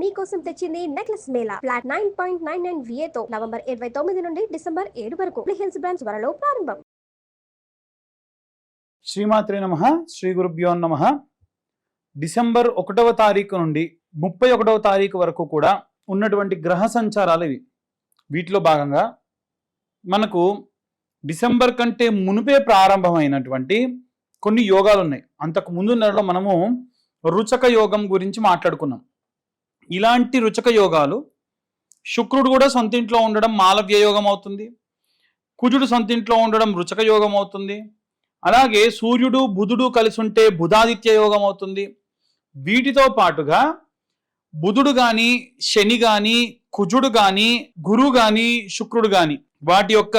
మీకోసం తెచ్చింది necklace mela. Flat nine point nine నైన్తో November ఇరవై తొమ్మిది నుండి డిసెంబర్ ఏడు వరకు హిల్స్ బ్రాంచ్ వరలో ప్రారంభం. శ్రీమాత్రే నమ. శ్రీ గురుభ్యో నమ. డిసెంబర్ ఒకటవ తారీఖు నుండి ముప్పై ఒకటవ తారీఖు వరకు కూడా ఉన్నటువంటి గ్రహ సంచారాలు ఇవి. వీటిలో భాగంగా మనకు డిసెంబర్ కంటే మునిపే ప్రారంభమైనటువంటి కొన్ని యోగాలు ఉన్నాయి. అంతకు ముందు నెలలో మనము రుచక యోగం గురించి మాట్లాడుకున్నాం. ఇలాంటి రుచక యోగాలు శుక్రుడు కూడా సొంతింట్లో ఉండడం మాలవ్య యోగం అవుతుంది. కుజుడు సొంతింట్లో ఉండడం రుచక యోగం అవుతుంది. అలాగే సూర్యుడు బుధుడు కలిసి ఉంటే బుధాదిత్య యోగం అవుతుంది. వీటితో పాటుగా బుధుడు గాని శని గాని కుజుడు గాని గురువు గాని శుక్రుడు గాని వాటి యొక్క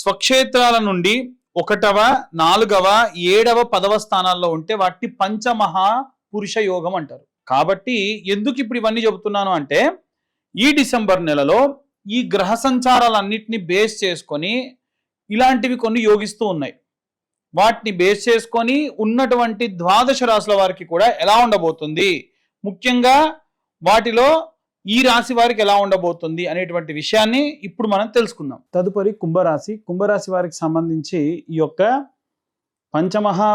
స్వక్షేత్రాల నుండి ఒకటవ నాలుగవ ఏడవ పదవ స్థానాల్లో ఉంటే వాటిని పంచమహా పురుష యోగం అంటారు. కాబట్టి ఎందుకు ఇప్పుడు ఇవన్నీ చెబుతున్నాను అంటే ఈ డిసెంబర్ నెలలో ఈ గ్రహ సంచారాలన్నింటినీ బేస్ చేసుకొని ఇలాంటివి కొన్ని యోగిస్తూ ఉన్నాయి. వాటిని బేస్ చేసుకొని ఉన్నటువంటి ద్వాదశ రాశుల వారికి కూడా ఎలా ఉండబోతుంది? ముఖ్యంగా వాటిలో ఈ రాశి వారికి ఎలా ఉండబోతుంది అనేటువంటి విషయాన్ని ఇప్పుడు మనం తెలుసుకుందాం. తదుపరి కుంభరాశి. కుంభరాశి వారికి సంబంధించి ఈ యొక్క పంచమహా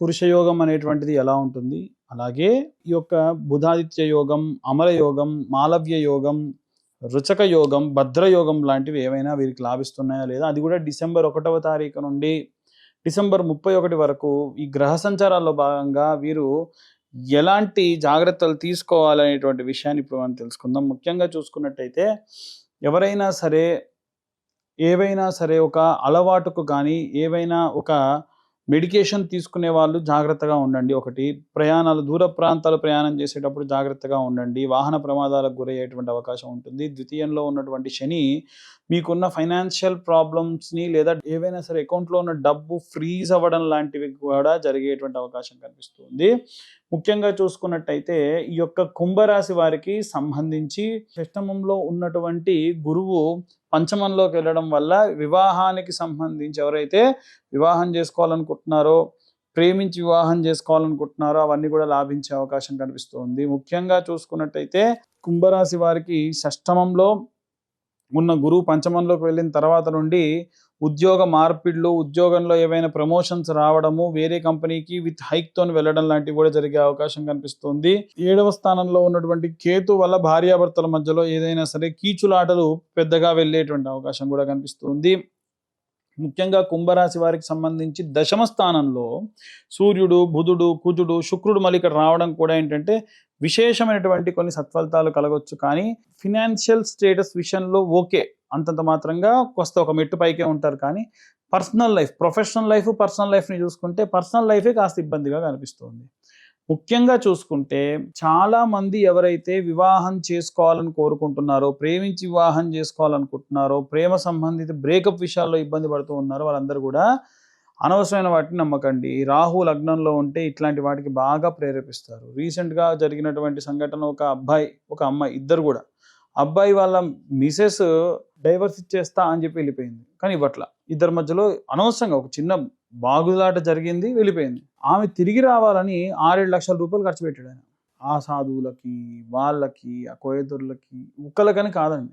పురుష యోగం అనేటువంటిది ఎలా ఉంటుంది? అలాగే ఈ యొక్క బుధాదిత్య యోగం అమల యోగం మాలవ్య యోగం రుచక యోగం భద్రయోగం లాంటివి ఏవైనా వీరికి లాభిస్తున్నాయా లేదా? అది కూడా డిసెంబర్ ఒకటవ తారీఖు నుండి డిసెంబర్ ముప్పై ఒకటి వరకు ఈ గ్రహ సంచారాల్లో భాగంగా వీరు ఎలాంటి జాగ్రత్తలు తీసుకోవాలనేటువంటి విషయాన్ని ఇప్పుడు మనం తెలుసుకుందాం. ముఖ్యంగా చూసుకున్నట్టయితే ఎవరైనా సరే ఏవైనా సరే ఒక అలవాటుకు కానీ ఏవైనా ఒక మెడికేషన్ తీసుకునే వాళ్ళు జాగ్రత్తగా ఉండండి. ఒకటి ప్రయాణాలు దూర ప్రాంతాలు ప్రయాణం చేసేటప్పుడు జాగ్రత్తగా ఉండండి. వాహన ప్రమాదాలకు గురయ్యేటువంటి అవకాశం ఉంటుంది. ద్వితీయంలో ఉన్నటువంటి శని మీకున్న ఫైనాన్షియల్ ప్రాబ్లమ్స్ని లేదా ఏవైనా సరే అకౌంట్లో ఉన్న డబ్బు ఫ్రీజ్ అవ్వడం లాంటివి కూడా జరిగేటువంటి అవకాశం కనిపిస్తుంది. ముఖ్యంగా చూసుకున్నట్టయితే ఈ యొక్క కుంభరాశి వారికి సంబంధించి షష్టమంలో ఉన్నటువంటి గురువు పంచమంలోకి వెళ్ళడం వల్ల వివాహానికి సంబంధించి ఎవరైతే వివాహం చేసుకోవాలనుకుంటున్నారో ప్రేమించి వివాహం చేసుకోవాలనుకుంటున్నారో అవన్నీ కూడా లాభించే అవకాశం కనిపిస్తుంది. ముఖ్యంగా చూసుకున్నట్టయితే కుంభరాశి వారికి షష్టమంలో ఉన్న గురువు పంచమంలోకి వెళ్ళిన తర్వాత నుండి ఉద్యోగ మార్పిడ్లు ఉద్యోగంలో ఏవైనా ప్రమోషన్స్ రావడము వేరే కంపెనీకి విత్ హైక్తో వెళ్ళడం లాంటివి కూడా జరిగే అవకాశం కనిపిస్తుంది. ఏడవ స్థానంలో ఉన్నటువంటి కేతు వల్ల భార్యాభర్తల మధ్యలో ఏదైనా సరే కీచులాటలు పెద్దగా వెళ్ళేటువంటి అవకాశం కూడా కనిపిస్తుంది. ముఖ్యంగా కుంభరాశి వారికి సంబంధించి దశమ స్థానంలో సూర్యుడు బుధుడు కుజుడు శుక్రుడు మళ్ళీ ఇక్కడ రావడం కూడా ఏంటంటే విశేషమైనటువంటి కొన్ని సత్ఫలితాలు కలగొచ్చు కానీ ఫినాన్షియల్ స్టేటస్ విషయంలో ఓకే అంతంత మాత్రంగా కొస్త ఒక మెట్టు పైకే ఉంటారు. కానీ personal life professional life personal లైఫ్ని చూసుకుంటే పర్సనల్ లైఫే కాస్త ఇబ్బందిగా కనిపిస్తుంది. ముఖ్యంగా చూసుకుంటే చాలా మంది ఎవరైతే వివాహం చేసుకోవాలని కోరుకుంటున్నారో ప్రేమించి వివాహం చేసుకోవాలనుకుంటున్నారో ప్రేమ సంబంధిత బ్రేకప్ విషయాల్లో ఇబ్బంది పడుతూ ఉన్నారో వాళ్ళందరూ కూడా అనవసరమైన వాటిని నమ్మకండి. రాహు లగ్నంలో ఉంటే ఇట్లాంటి వాటికి బాగా ప్రేరేపిస్తారు. రీసెంట్గా జరిగినటువంటి సంఘటన ఒక అబ్బాయి ఒక అమ్మాయి ఇద్దరు కూడా. అబ్బాయి వాళ్ళ మిసెస్ డైవర్స్ ఇచ్చేస్తా అని చెప్పి వెళ్ళిపోయింది. కానీ ఇవ్వట్ల. ఇద్దరి మధ్యలో అనవసరంగా ఒక చిన్న బాగులాట జరిగింది వెళ్ళిపోయింది. ఆమె తిరిగి రావాలని ఆరేడు లక్షల రూపాయలు ఖర్చు పెట్టాడు ఆయన. ఆ సాధువులకి వాళ్ళకి ఆ కోయదుర్లకి ఉక్కలకని కాదండి.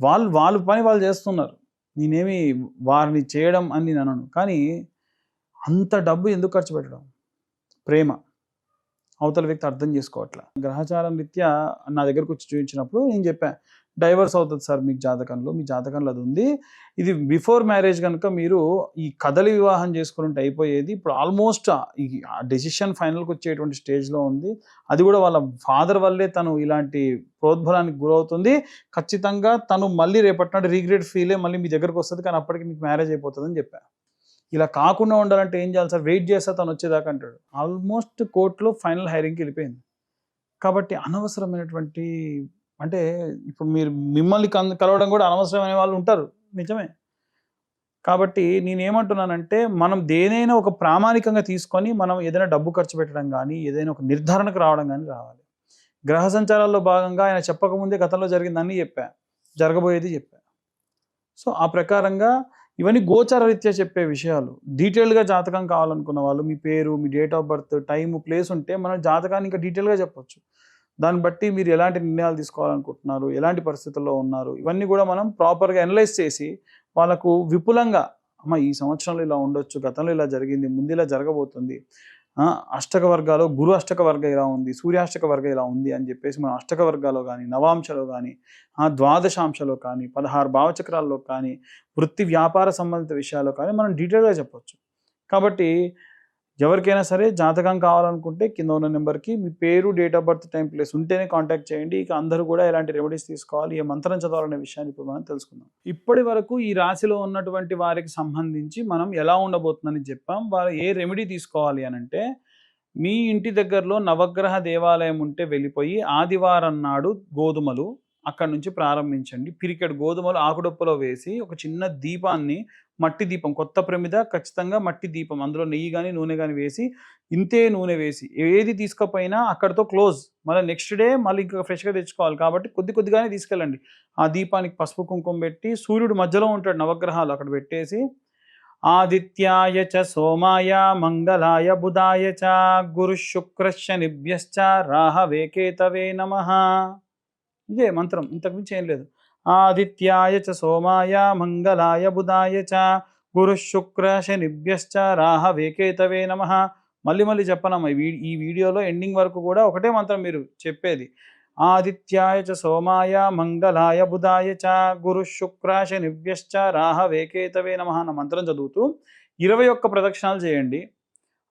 వాళ్ళు వాళ్ళ పని వాళ్ళు చేస్తున్నారు. నేనేమి వారిని చేయడం అని నేను అనను. కానీ అంత డబ్బు ఎందుకు ఖర్చు పెట్టడం? ప్రేమ. అవతల వ్యక్తి అర్థం చేసుకోవట్లే. గ్రహచారం రీత్యా నా దగ్గరకు వచ్చి చూపించినప్పుడు నేను చెప్పాను డైవర్స్ అవుతుంది సార్ మీకు జాతకంలో మీ జాతకంలో అది ఉంది. ఇది బిఫోర్ మ్యారేజ్ కనుక మీరు ఈ కదలి వివాహం చేసుకుని అయిపోయేది. ఇప్పుడు ఆల్మోస్ట్ ఈ డెసిషన్ ఫైనల్కి వచ్చేటువంటి స్టేజ్లో ఉంది. అది కూడా వాళ్ళ ఫాదర్ వల్లే తను ఇలాంటి ప్రోద్బలానికి గురవుతుంది. ఖచ్చితంగా తను మళ్ళీ రేపటి రీగ్రెట్ ఫీలే మళ్ళీ మీ దగ్గరకు వస్తుంది. కానీ అప్పటికి మీకు మ్యారేజ్ అయిపోతుందని చెప్పాను ఇలా కాకుండా ఉండాలంటే ఏం చేయాలి సార్? వెయిట్ చేస్తా తను వచ్చేదాకా అంటాడు. ఆల్మోస్ట్ కోర్టులో ఫైనల్ హైరింగ్కి వెళ్ళిపోయింది. కాబట్టి అనవసరమైనటువంటి అంటే ఇప్పుడు మీరు మిమ్మల్ని కలవడం కూడా అనవసరమైన వాళ్ళు ఉంటారు. నిజమే. కాబట్టి నేనేమంటున్నానంటే మనం దేనైనా ఒక ప్రామాణికంగా తీసుకొని మనం ఏదైనా డబ్బు ఖర్చు పెట్టడం కానీ ఏదైనా ఒక నిర్ధారణకు రావడం కానీ రావాలి. గ్రహ సంచారాల్లో భాగంగా ఆయన చెప్పకముందే గతంలో జరిగిందని చెప్పా. జరగబోయేది చెప్పా. సో ఆ ప్రకారంగా ఇవన్నీ గోచర రీత్యా చెప్పే విషయాలు. డీటెయిల్గా జాతకం కావాలనుకున్న వాళ్ళు మీ పేరు మీ date of birth time place ఉంటే మనం జాతకాన్ని ఇంకా డీటెయిల్గా చెప్పొచ్చు. దాన్ని బట్టి మీరు ఎలాంటి నిర్ణయాలు తీసుకోవాలనుకుంటున్నారు ఎలాంటి పరిస్థితుల్లో ఉన్నారు ఇవన్నీ కూడా మనం ప్రాపర్గా అనలైజ్ చేసి వాళ్ళకు విపులంగా అమ్మ ఈ సంవత్సరంలో ఇలా ఉండొచ్చు గతంలో ఇలా జరిగింది ముందు ఇలా జరగబోతుంది అష్టక వర్గాలు గురు అష్టక వర్గం ఇలా ఉంది సూర్యాష్టక వర్గం ఇలా ఉంది అని చెప్పేసి మనం అష్టక వర్గాలో కానీ నవాంశలో కానీ ద్వాదశాంశలో కానీ పదహారు భావచక్రాల్లో కానీ వృత్తి వ్యాపార సంబంధిత విషయాల్లో కానీ మనం డీటెయిల్గా చెప్పొచ్చు. కాబట్టి ఎవరికైనా సరే జాతకం కావాలనుకుంటే కింద ఉన్న నెంబర్కి మీ పేరు date of birth time place ఉంటేనే కాంటాక్ట్ చేయండి. ఇక అందరూ కూడా ఎలాంటి రెమెడీస్ తీసుకోవాలి ఏ మంత్రం చదవాలనే విషయాన్ని ఇప్పుడు మనం తెలుసుకుందాం. ఇప్పటి వరకు ఈ రాశిలో ఉన్నటువంటి వారికి సంబంధించి మనం ఎలా ఉండబోతుందని చెప్పాం. వారు ఏ రెమెడీ తీసుకోవాలి అని అంటే మీ ఇంటి దగ్గరలో నవగ్రహ దేవాలయం ఉంటే వెళ్ళిపోయి ఆదివారం నాడు గోధుమలు అక్కడ నుంచి ప్రారంభించండి. పిరికెడు గోధుమలు ఆకుడొప్పలో వేసి ఒక చిన్న దీపాన్ని మట్టి దీపం కొత్త ప్రమిద ఖచ్చితంగా మట్టి దీపం అందులో నెయ్యి కానీ నూనె కానీ వేసి ఇంతే నూనె వేసి ఏది తీసుకపోయినా అక్కడితో క్లోజ్. మళ్ళీ నెక్స్ట్ డే మళ్ళీ ఇంకా ఫ్రెష్గా తెచ్చుకోవాలి కాబట్టి కొద్ది కొద్దిగానే తీసుకెళ్ళండి. ఆ దీపానికి పసుపు కుంకుమ పెట్టి సూర్యుడు మధ్యలో ఉంటాడు నవగ్రహాలు అక్కడ పెట్టేసి ఆదిత్యాయ చ సోమాయ మంగళాయ బుధాయ చ గురు శుక్ర శనిభ్యశ్చ రాహవే కేతవే నమః. ఇదే మంత్రం ఇంతకుమించి ఏం లేదు. ఆదిత్యాయ చ సోమాయ మంగళాయ బుధాయ చ గురు శుక్ర శనిభ్యశ్చ రాహ వేకేతవే నమః. మళ్ళీ మళ్ళీ చెప్పనమ్మా ఈ వీ- ఈ వీడియోలో ఎండింగ్ వరకు కూడా ఒకటే మంత్రం మీరు చెప్పేది. ఆదిత్యాయ చ సోమాయ మంగళాయ బుధాయ చ గురు శుక్ర శనిభ్యశ్చ రాహ వేకేతవే నమః అన్న మంత్రం చదువుతూ ఇరవై ఒక్క ప్రదక్షిణాలు చేయండి.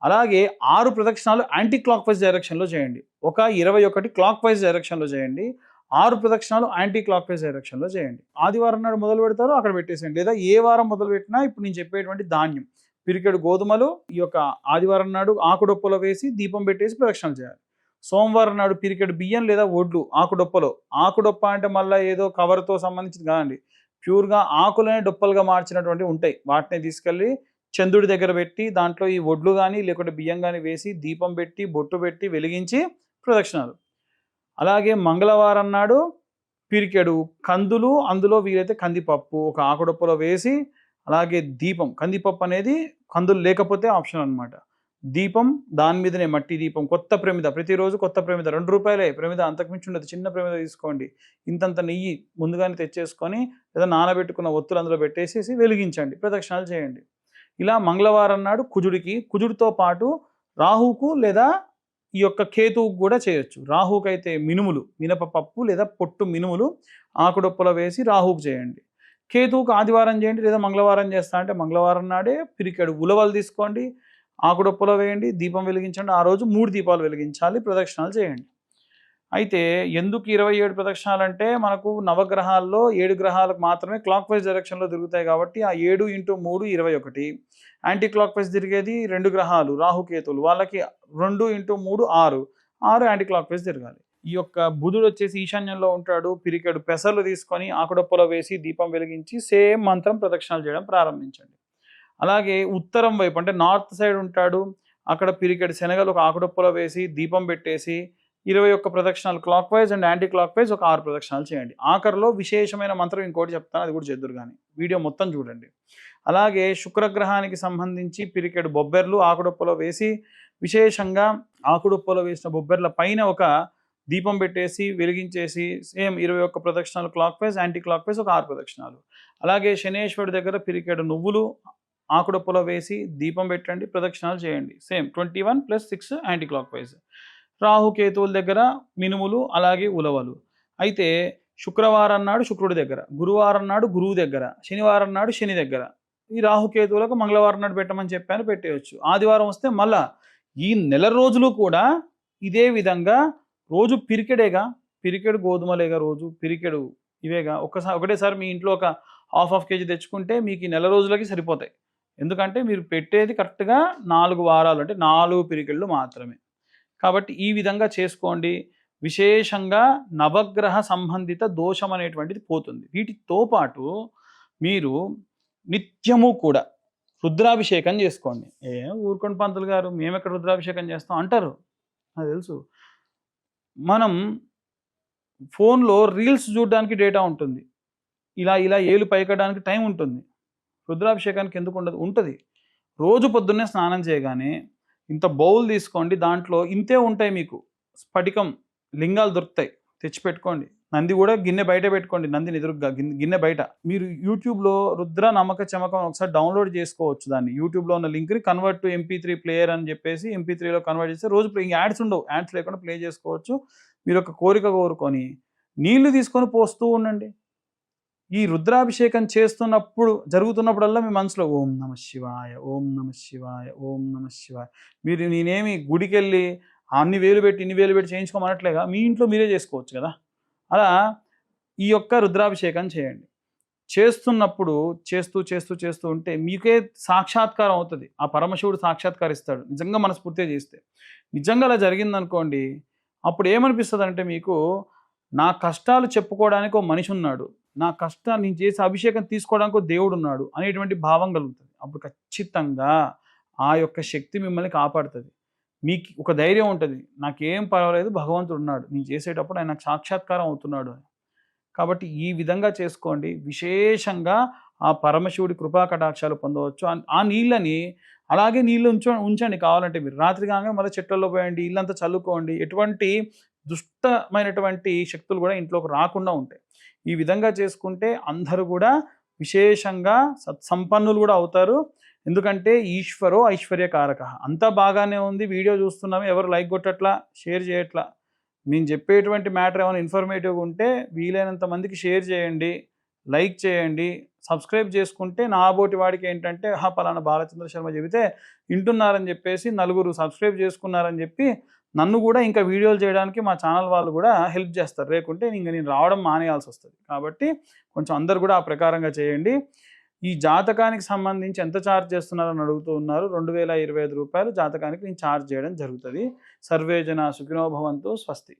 అలాగే ఆరు ప్రదక్షిణాలు యాంటీ క్లాక్ వైజ్ డైరెక్షన్లో చేయండి. ఒక ఇరవై ఒకటి క్లాక్ వైజ్ డైరెక్షన్లో చేయండి. ఆరు ప్రదక్షిణాలు యాంటీ క్లాక్ వైజ్ డైరెక్షన్లో చేయండి. ఆదివారం నాడు మొదలు పెడతారో అక్కడ పెట్టేసేయండి. లేదా ఏ వారం మొదలు పెట్టినా ఇప్పుడు నేను చెప్పేటువంటి ధాన్యం. పిరికెడు గోధుమలు ఈ యొక్క ఆదివారం నాడు ఆకుడొప్పలో వేసి దీపం పెట్టేసి ప్రదక్షిణలు చేయాలి. సోమవారం నాడు పిరికెడు బియ్యం లేదా ఒడ్లు ఆకుడొప్పలో. ఆకుడొప్ప అంటే మళ్ళీ ఏదో కవర్తో సంబంధించింది కాదండి. ప్యూర్గా ఆకులనే డొప్పలుగా మార్చినటువంటి ఉంటాయి. వాటిని తీసుకెళ్ళి చంద్రుడి దగ్గర పెట్టి దాంట్లో ఈ ఒడ్లు కానీ లేకుంటే బియ్యం కానీ వేసి దీపం పెట్టి బొట్టు పెట్టి వెలిగించి ప్రదక్షిణాలు. అలాగే మంగళవారం నాడు పిరికెడు. కందులు అందులో వీలైతే కందిపప్పు ఒక ఆకుడొప్పలో వేసి అలాగే దీపం. కందిపప్పు అనేది కందులు లేకపోతే ఆప్షన్ అనమాట దీపం దాని మీదనే మట్టి దీపం కొత్త ప్రమిద. ప్రతిరోజు కొత్త ప్రమిద. రెండు రూపాయలే. ప్రమిద అంతకుమించి ఉండదు. చిన్న ప్రమిద తీసుకోండి. ఇంతంత నెయ్యి ముందుగానే తెచ్చేసుకొని లేదా నానబెట్టుకున్న ఒత్తులు అందులో పెట్టేసేసి వెలిగించండి. ప్రదక్షిణాలు చేయండి. ఇలా మంగళవారం నాడు కుజుడికి కుజుడితో పాటు రాహుకు లేదా ఈ యొక్క కేతువుకు కూడా చేయొచ్చు. రాహుకు అయితే మినుములు మినపపప్పు లేదా పొట్టు మినుములు ఆకుడొప్పలో వేసి రాహుకు చేయండి. కేతువుకు ఆదివారం చేయండి లేదా మంగళవారం చేస్తా అంటే మంగళవారం నాడే పిరికాడు ఉలవలు తీసుకోండి ఆకుడొప్పలో వేయండి దీపం వెలిగించండి ఆ రోజు మూడు దీపాలు వెలిగించాలి ప్రదక్షిణాలు చేయండి. అయితే ఎందుకు ఇరవై ఏడు ప్రదక్షిణాలు అంటే మనకు నవగ్రహాల్లో ఏడు గ్రహాలకు మాత్రమే క్లాక్ వైజ్ డైరెక్షన్లో తిరుగుతాయి కాబట్టి ఆ ఏడు ఇంటూ మూడు ఇరవై ఒకటి. యాంటీ క్లాక్ వైజ్ తిరిగేది రెండు గ్రహాలు రాహుకేతులు వాళ్ళకి రెండు ఇంటూ మూడు ఆరు. ఆరు యాంటీ క్లాక్ వైజ్ తిరగాలి. ఈ యొక్క బుధుడు వచ్చేసి ఈశాన్యంలో ఉంటాడు. పిరికెడు పెసర్లు తీసుకొని ఆకుడొప్పలో వేసి దీపం వెలిగించి సేమ్ మంత్రం ప్రదక్షిణాలు చేయడం ప్రారంభించండి. అలాగే ఉత్తరం వైపు అంటే నార్త్ సైడ్ ఉంటాడు. అక్కడ పిరికెడు శనగలు ఒక ఆకుడొప్పలో వేసి దీపం పెట్టేసి ఇరవై ఒక్క ప్రదక్షిణాలు clockwise and anti clock wise ఒక ఆరు ప్రదక్షిణాలు చేయండి. ఆఖరిలో విశేషమైన మంత్రం ఇంకోటి చెప్తాను అది కూడా చేద్దురు కానీ వీడియో మొత్తం చూడండి. అలాగే శుక్రగ్రహానికి సంబంధించి పిరికెడు బొబ్బెర్లు ఆకుడొప్పలో వేసి విశేషంగా ఆకుడొప్పలో వేసిన బొబ్బెర్ల పైన ఒక దీపం పెట్టేసి వెలిగించేసి సేమ్ ఇరవై ఒక్క ప్రదక్షిణాలు clockwise anti clock wise ఒక ఆరు ప్రదక్షిణాలు. అలాగే శనేశ్వరుడి దగ్గర పిరికెడు నువ్వులు ఆకుడొప్పలో వేసి దీపం పెట్టండి ప్రదక్షిణాలు చేయండి. Same twenty one plus six anti clockwise రాహుకేతువుల దగ్గర మినుములు అలాగే ఉలవలు. అయితే శుక్రవారం నాడు శుక్రుడి దగ్గర గురువారం నాడు గురువు దగ్గర శనివారం నాడు శని దగ్గర. ఈ రాహుకేతువులకు మంగళవారం నాడు పెట్టమని చెప్పాను పెట్టేయచ్చు. ఆదివారం వస్తే మళ్ళా ఈ నెల రోజులు కూడా ఇదే విధంగా రోజు పిరికెడేగా పిరికెడు గోధుమలేగా రోజు పిరికెడు ఇవేగా. ఒకసారి ఒకటేసారి మీ ఇంట్లో ఒక హాఫ్ హాఫ్ కేజీ తెచ్చుకుంటే మీకు ఈ నెల రోజులకి సరిపోతాయి. ఎందుకంటే మీరు పెట్టేది కరెక్ట్గా నాలుగు వారాలు అంటే నాలుగు పిరికెళ్ళు మాత్రమే. కాబట్టి ఈ విధంగా చేసుకోండి. విశేషంగా నవగ్రహ సంబంధిత దోషం అనేటువంటిది పోతుంది. వీటితో పాటు మీరు నిత్యము కూడా రుద్రాభిషేకం చేసుకోండి. ఏ ఊరుకోండి పంతులు గారు మేము ఎక్కడ రుద్రాభిషేకం చేస్తాం అంటారు. నాకు తెలుసు. మనం ఫోన్లో రీల్స్ చూడడానికి డేటా ఉంటుంది. ఇలా ఇలా ఏలు పైకడానికి టైం ఉంటుంది. రుద్రాభిషేకానికి ఎందుకు ఉండదు? ఉంటుంది. రోజు పొద్దున్నే స్నానం చేయగానే ఇంత బౌల్ తీసుకోండి దాంట్లో ఇంతే ఉంటాయి మీకు. స్ఫటికం లింగాలు దొరుకుతాయి. తెచ్చిపెట్టుకోండి. నంది కూడా గిన్నె బయట పెట్టుకోండి నందిని ఎదురుగా గిన్నె బయట. మీరు యూట్యూబ్లో రుద్ర నమ్మక చమకం ఒకసారి డౌన్లోడ్ చేసుకోవచ్చు దాన్ని. యూట్యూబ్లో ఉన్న లింక్ని convert to MP three player అని చెప్పేసి ఎంపీ త్రీలో కన్వర్ట్ చేస్తే రోజు ప్లే యాడ్స్ ఉండవు. యాడ్స్ లేకుండా ప్లే చేసుకోవచ్చు. మీరు ఒక కోరిక కోరుకొని నీళ్ళు తీసుకొని పోస్తూ ఉండండి. ఈ రుద్రాభిషేకం చేస్తున్నప్పుడు జరుగుతున్నప్పుడల్లా మీ మనసులో ఓం నమ శివాయ ఓం నమ శివాయ ఓం నమ శివాయ. మీరు నేనేమి గుడికి వెళ్ళి అన్ని వేలు పెట్టి ఇన్ని వేలు పెట్టి చేయించుకోమనట్లేగా? మీ ఇంట్లో మీరే చేసుకోవచ్చు కదా? అలా ఈ యొక్క రుద్రాభిషేకం చేయండి. చేస్తున్నప్పుడు చేస్తూ చేస్తూ చేస్తూ ఉంటే మీకే సాక్షాత్కారం అవుతుంది. ఆ పరమశివుడు సాక్షాత్కరిస్తాడు. నిజంగా మనస్ఫూర్తిగా చేస్తే. నిజంగా అలా జరిగిందనుకోండి అప్పుడు ఏమనిపిస్తుంది అంటే మీకు నా కష్టాలు చెప్పుకోవడానికి ఒక మనిషి ఉన్నాడు. నా కష్టాన్ని నేను చేసే అభిషేకం తీసుకోవడానికి ఒక దేవుడు ఉన్నాడు అనేటువంటి భావం కలుగుతుంది. అప్పుడు ఖచ్చితంగా ఆ యొక్క శక్తి మిమ్మల్ని కాపాడుతుంది. మీకు ఒక ధైర్యం ఉంటుంది. నాకేం పర్వాలేదు భగవంతుడు ఉన్నాడు. నేను చేసేటప్పుడు ఆయన నాకు సాక్షాత్కారం అవుతున్నాడు అని. కాబట్టి ఈ విధంగా చేసుకోండి. విశేషంగా ఆ పరమశివుడి కృపా కటాక్షాలు పొందవచ్చు. ఆ- నీళ్ళని అలాగే నీళ్ళు ఉంచ ఉంచండి. కావాలంటే మీరు రాత్రి కాగానే మళ్ళీ చెట్లలో పోయండి ఇల్లంతా చల్లుకోండి. ఎటువంటి దుష్టమైనటువంటి శక్తులు కూడా ఇంట్లోకి రాకుండా ఉంటాయి. ఈ విధంగా చేసుకుంటే అందరూ కూడా విశేషంగా సత్సంపన్నులు కూడా అవుతారు. ఎందుకంటే ఈశ్వరో ఐశ్వర్యకారక. అంతా బాగానే ఉంది. వీడియో చూస్తున్నాము. ఎవరు లైక్ కొట్టట్లా? షేర్ చేయట్లా? మేము చెప్పేటువంటి మ్యాటర్ ఏమైనా ఇన్ఫర్మేటివ్గా ఉంటే వీలైనంత మందికి షేర్ చేయండి. లైక్ చేయండి. సబ్స్క్రైబ్ చేసుకుంటే నా బోటి వాడికి ఏంటంటే హా పలానా బాలచంద్ర శర్మ చెబితే వింటున్నారని చెప్పేసి నలుగురు సబ్స్క్రైబ్ చేసుకున్నారని చెప్పి నన్ను కూడా ఇంకా వీడియోలు చేయడానికి మా ఛానల్ వాళ్ళు కూడా హెల్ప్ చేస్తారు. లేకుంటే ఇంకా నేను రావడం మానేయాల్సి వస్తుంది. కాబట్టి కొంచెం అందరు కూడా ఆ ప్రకారంగా చేయండి. ఈ జాతకానికి సంబంధించి ఎంత ఛార్జ్ చేస్తున్నారని అడుగుతూ ఉన్నారు. రెండు వేల ఇరవై ఐదు రూపాయలు జాతకానికి నేను ఛార్జ్ చేయడం జరుగుతుంది. సర్వేజన సుఖినోభవంతో స్వస్తి.